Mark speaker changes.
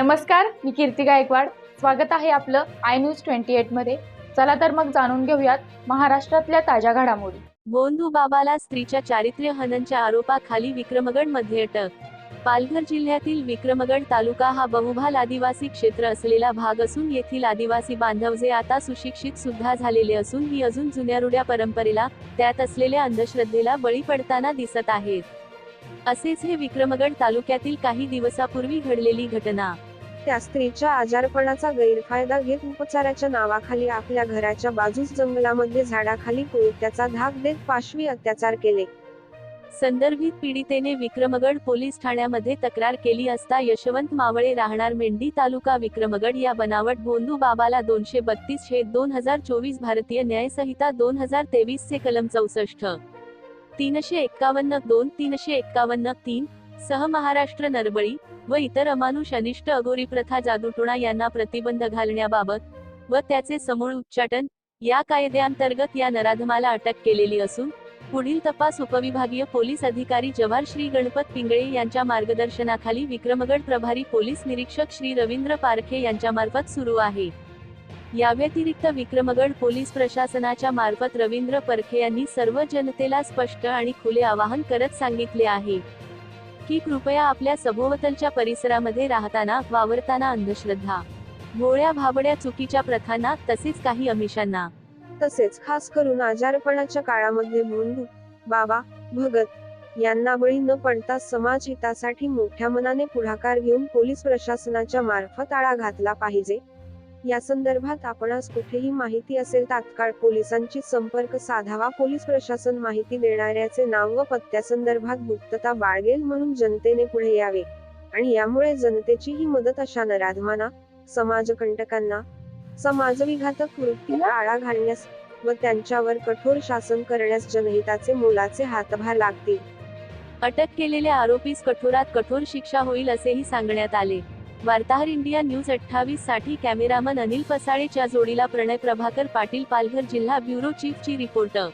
Speaker 1: नमस्कार मी कीर्ती गायकवाड. स्वागत आहे आपलं आय न्यूज ट्वेंटी एटमध्ये. चला तर मग जाणून घेऊयात महाराष्ट्रातल्या ताज्या घडामोडी.
Speaker 2: भोंदू बाबाला स्त्रीच्या चारित्र्य हननच्या आरोपाखाली विक्रमगडमध्ये अटक. पालघर जिल्ह्यातील विक्रमगड तालुका हा बहुभाल आदिवासी क्षेत्र असलेला भाग असून येथील आदिवासी बांधव जे आता सुशिक्षित सुद्धा झालेले असून ही अजून जुन्या रुड्या परंपरेला त्यात असलेल्या अंधश्रद्धेला बळी पडताना दिसत आहेत. असेच हे विक्रमगड तालुक्यातील काही दिवसापूर्वी घडलेली घटना.
Speaker 3: त्या स्त्रीच्या आजारपणाचा गैरफायदा घेत उपचाराच्या नावाखाली आपल्या घराच्या बाजूस जंगलामध्ये झाडाखाली कोयत्याचा धाक देत पाशवी अत्याचार केले.
Speaker 2: संदर्भित पीडितेने विक्रमगड पोलीस ठाण्यामध्ये तक्रार केली असता यशवंत मावळे राहणार मेंढी तालुका विक्रमगड या बनावट भोंदू बाबाला दोनशे बत्तीस हे दोन हजार चोवीस भारतीय न्यायसंहिता दोन हजार तेवीस चे कलम चौसष्ट. तीनशे एक्कावन्न दोन तीनशे एक्कावन्न तीन सह महाराष्ट्र नरबळी व इतर अमानुष अनिष्ट अगोरी प्रथा जादूटोणा यांना प्रतिबंध घालण्याबाबत व त्याचे समूळ उच्चाटन या कायद्याअंतर्गत या नराधमाला अटक केलेली असून पुढील तपास उपविभागीय पोलीस अधिकारी जव्हार श्री गणपत पिंगळे यांच्या मार्गदर्शनाखाली विक्रमगड प्रभारी पोलीस निरीक्षक श्री रवींद्र पारखे यांच्यामार्फत सुरू आहे. या व्यतिरिक्त विक्रमगड पोलीस प्रशासनाच्या मार्फत रवींद्र परखे यांनी सर्व जनतेला स्पष्ट आणि खुले आवाहन करत सांगितले आहे. की कृपया आपल्या सभोवतालच्या परिसरामध्ये राहताना वावरताना अंधश्रद्धा. भोळ्या भाबड्या चुकीच्या प्रथांना तसेच काही अमिषांना.
Speaker 3: तसेच खास करून आजारपणाच्या काळामध्ये भोंदू बाबा भगत यांना बळी न पडता समाज हितासाठी मोठ्या मनाने पुढाकार घेऊन पोलीस प्रशासनाच्या मार्फत आळा घातला पाहिजे. या संदर्भात आपणास कुठेही माहिती असेल तात्काळ पोलिसांची संपर्क साधावा. पोलीस प्रशासन माहिती देणाऱ्याचे नाव व पत्त्यासंदर्भात गुप्तता बाळगेल म्हणून जनतेने पुढे यावे. आणि यामुळे जनतेचीही मदत अशा नराधमाना समाजकंटकांना समाजविघातक वृत्तीला आळा घालण्यास व त्यांच्यावर कठोर शासन करण्यास जनहिताचे मोलाचे हातभार लागतील.
Speaker 2: अटक केलेल्या आरोपीस कठोरात कठोर शिक्षा होईल असेही सांगण्यात आले. वार्ताहर इंडिया न्यूज अठ्ठावीससाठी कॅमेरामन अनिल पसाळेच्या जोडीला प्रणय प्रभाकर पाटील पालघर जिल्हा ब्युरो चीफ ची रिपोर्टर